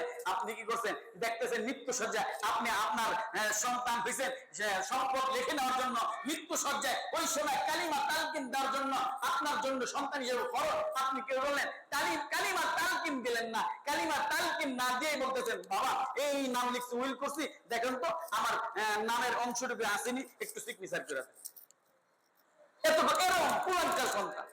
আছে আপনি কি করছেন? দেখতেছেন মৃত্যু সজ্জায় আপনি আপনার সন্তান হয়েছেন সম্পদ লিখে নেওয়ার জন্য মৃত্যু সজ্জায় ওই সময় কালিমা তালকিন দেওয়ার জন্য আপনার জন্য সন্তান হিসেবে খরচ আপনি কি বললেন? কালিম কালিমা তালকিন দিলেন না। কালিমা তালকিন না দিয়ে বলতেছেন, বাবা, এই নাম লিখছি, উইল করছি। দেখেন তো, আমার নামের অংশটুকু আসেনি, একটু সিগনেচার করে। এত এরকম পুরানকার সন্তান।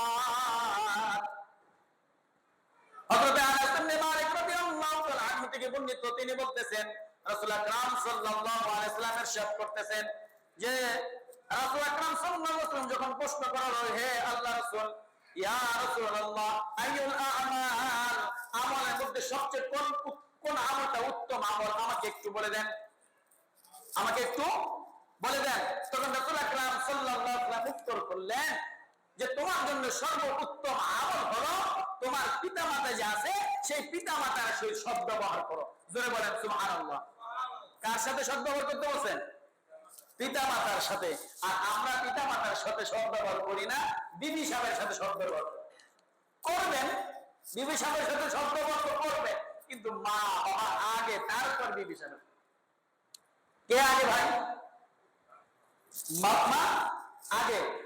বর্ণিত তিনি বলতেছেন রাসূল আকরাম সাল্লাল্লাহু আলাইহি করতেছেন যে, রাসূল আকরাম সাল্লাল্লাহু আলাইহি যখন প্রশ্ন করা হয়, হে রাসূল, ইয়া রাসূলুল্লাহ, আইয়ুল আ'মাল মধ্যে সবচেয়ে কোন কোন আমলটা উত্তম আমল, আমাকে একটু বলে দেন। আমাকে একটু বলে দেন। তখন রাসূল আকরাম সাল্লাল্লাহু আলাইহি উত্তর করলেন যে, তোমার জন্য সর্বোত্তম আমল হলো তোমার পিতামাতা যে আছে সেই পিতামাতার সহিত সৎ ব্যবহার করো। জোরে বলেন, সুবহানাল্লাহ। কার সাথে সৎ ব্যবহার করতে বলছেন? পিতামাতার সাথে। আর আমরা পিতামাতার সাথে সৎ ব্যবহার করি না, বিবি সাহেবের সাথে সৎ ব্যবহার করি। করবেন, বিবি সাহেবের সাথে সৎ ব্যবহার তো করবেন, কিন্তু মা বাবা আগে, তারপর বিবি সাহেব। কে আগে ভাই? মা, আগে।